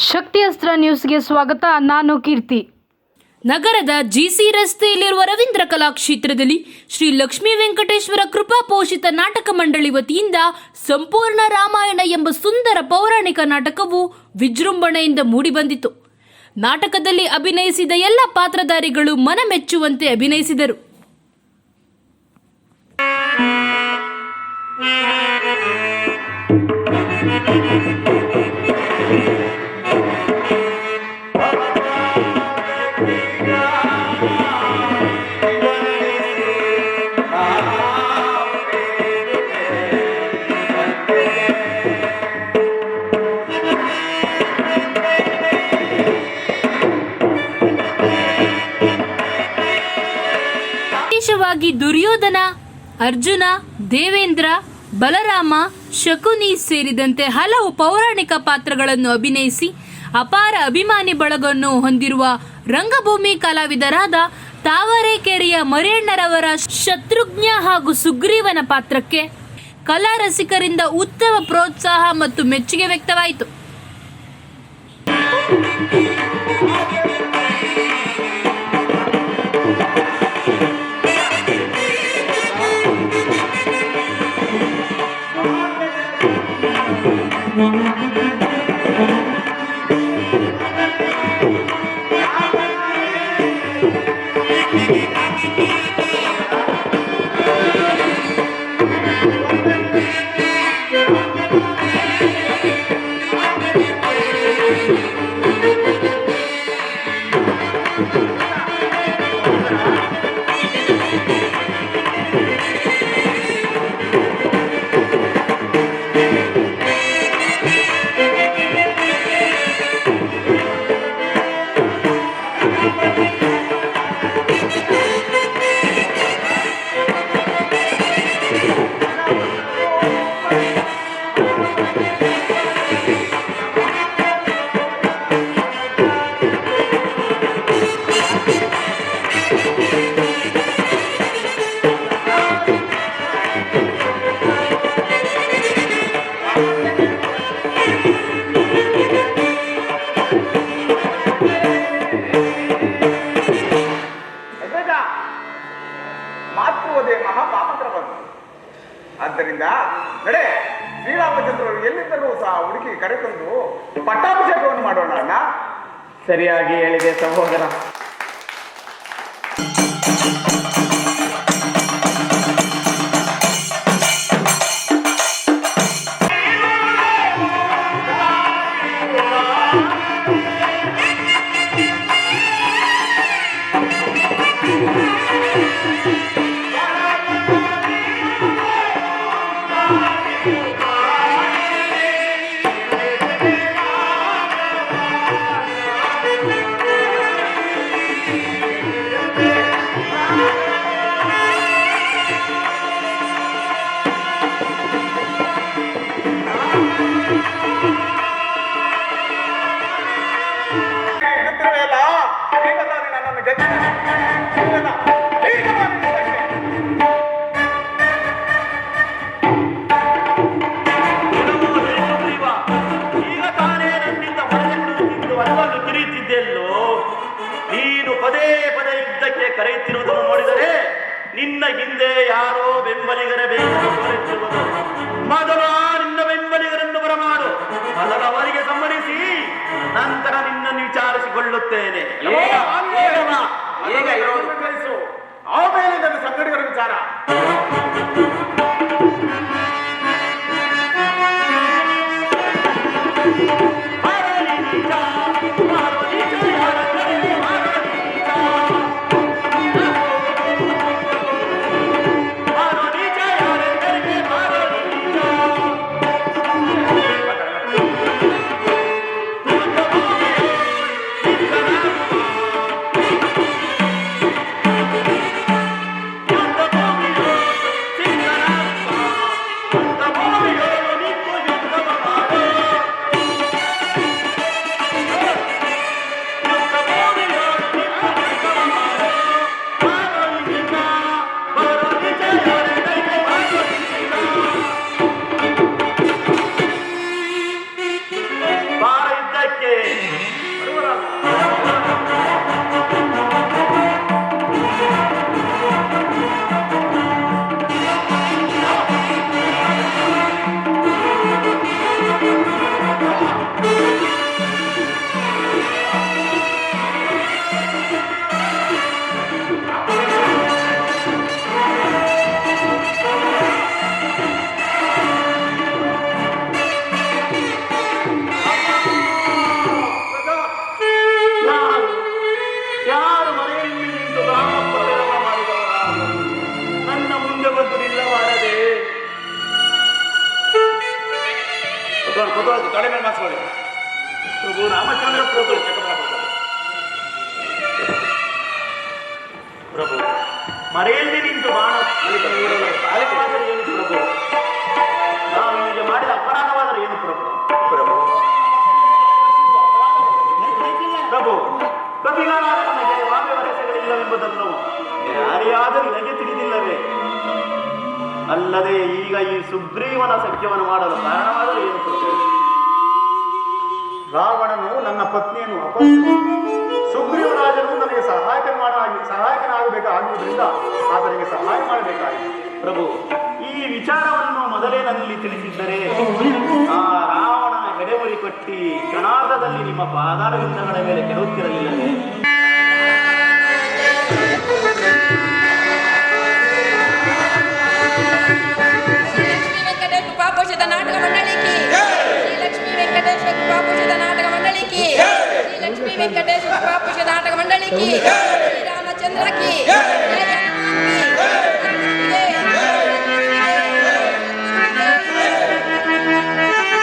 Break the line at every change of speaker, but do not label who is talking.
ಶಕ್ತಿ ಅಸ್ತ್ರ ನ್ಯೂಸ್ಗೆ ಸ್ವಾಗತ. ನಾನು ಕೀರ್ತಿ.
ನಗರದ ಜಿಸಿ ರಸ್ತೆಯಲ್ಲಿರುವ ರವೀಂದ್ರ ಕಲಾಕ್ಷೇತ್ರದಲ್ಲಿ ಶ್ರೀ ಲಕ್ಷ್ಮೀ ವೆಂಕಟೇಶ್ವರ ಕೃಪಾ ಪೋಷಿತ ನಾಟಕ ಮಂಡಳಿ ವತಿಯಿಂದ ಸಂಪೂರ್ಣ ರಾಮಾಯಣ ಎಂಬ ಸುಂದರ ಪೌರಾಣಿಕ ನಾಟಕವು ವಿಜೃಂಭಣೆಯಿಂದ ಮೂಡಿಬಂದಿತು. ನಾಟಕದಲ್ಲಿ ಅಭಿನಯಿಸಿದ ಎಲ್ಲ ಪಾತ್ರಧಾರಿಗಳು ಮನಮೆಚ್ಚುವಂತೆ ಅಭಿನಯಿಸಿದರು. ವಿಶೇಷವಾಗಿ ದುರ್ಯೋಧನ, ಅರ್ಜುನ, ದೇವೇಂದ್ರ, ಬಲರಾಮ, ಶಕುನಿ ಸೇರಿದಂತೆ ಹಲವು ಪೌರಾಣಿಕ ಪಾತ್ರಗಳನ್ನು ಅಭಿನಯಿಸಿ ಅಪಾರ ಅಭಿಮಾನಿ ಬಳಗವನ್ನು ಹೊಂದಿರುವ ರಂಗಭೂಮಿ ಕಲಾವಿದರಾದ ತಾವರೆಕೆರೆಯ ಮರೇಣ್ಣರವರ ಶತ್ರುಘ್ನ ಹಾಗೂ ಸುಗ್ರೀವನ ಪಾತ್ರಕ್ಕೆ ಕಲಾ ರಸಿಕರಿಂದ ಉತ್ತಮ ಪ್ರೋತ್ಸಾಹ ಮತ್ತು ಮೆಚ್ಚುಗೆ ವ್ಯಕ್ತವಾಯಿತು.
ಮಾತೃವದೆ ಮಹಾಪಾಪತ್ರ ಬಂತು ಆದ್ದರಿಂದ, ನಡೆ, ಶ್ರೀರಾಮಚಂದ್ರರು ಎಲ್ಲಿದ್ದರೂ ಸಹ ಹುಡುಕಿ ಕರೆತಂದು ಪಟ್ಟಾಭಿಷೇಕವನ್ನು ಮಾಡೋಣ ಅಣ್ಣ.
ಸರಿಯಾಗಿ ಹೇಳಿದೆ ಸಹೋದರ.
ನನ್ನಿಂದ ಹೊರಗಿಡುತ್ತಿದ್ದು ಅಲ್ಲನ್ನು ತಿರುಗುತ್ತಿದ್ದೆಲ್ಲೋ ನೀನು ಪದೇ ಪದೇ ಯುದ್ಧಕ್ಕೆ ಕರೆಯುತ್ತಿರುವುದನ್ನು ನೋಡಿದರೆ ನಿನ್ನ ಹಿಂದೆ ಯಾರೋ ಬೆಂಬಲಿಗರ ಬೇಕು Thank you. ಓ ರಾಮಚಂದ್ರ ಪ್ರಭು ಪ್ರಭು ಮರೆಯಲ್ಲಿ ನಿಂತು ಬಾಣ ಸಾಧ್ಯವಾದರೆ ಏನು ಪ್ರಭು? ನಾವು ನಿಮಗೆ ಮಾಡಿದ ಅಪರಾಧವಾದರೆ ಏನು ಪ್ರಭು? ಪ್ರಭು. ಪ್ರಭು ಕಪಿಗಳಾದ ನನಗೆ ವಾಮೆ ಯಾರೇ ಯಾರಿಯಾದರೂ ನನಗೆ ತಿಳಿದಿಲ್ಲವೇ? ಅಲ್ಲದೆ ಈಗ ಈ ಸುಗ್ರೀವನ ಸಖ್ಯವನ್ನು ಮಾಡಲು ಕಾರಣವಾದರೆ ಏನು
ರಾವಣನು ನನ್ನ ಪತ್ನಿಯನ್ನು ಸುಗ್ರೀವ ರಾಜನು ನನಗೆ ಸಹಾಯಕ ಮಾಡ ಸಹಾಯಕನಾಗಬೇಕಾಗುವುದರಿಂದ ಆತನಿಗೆ ಸಹಾಯ ಮಾಡಬೇಕಾಗಿದೆ
ಪ್ರಭು, ಈ ವಿಚಾರವನ್ನು ಮೊದಲೇ ನನ್ನಲ್ಲಿ ತಿಳಿಸಿದ್ದರೆ, ಆ ರಾವಣನ ಎಡೆಮುರಿ ಕಟ್ಟಿ ಕ್ಷಣಾರ್ಧದಲ್ಲಿ ನಿಮ್ಮ ಪಾದಾರವಿಂದಗಳ ಮೇಲೆ ಕೆಡುತ್ತಿರಲಿಲ್ಲವೇ
రామచంద్రకి. రామచంద్రకి.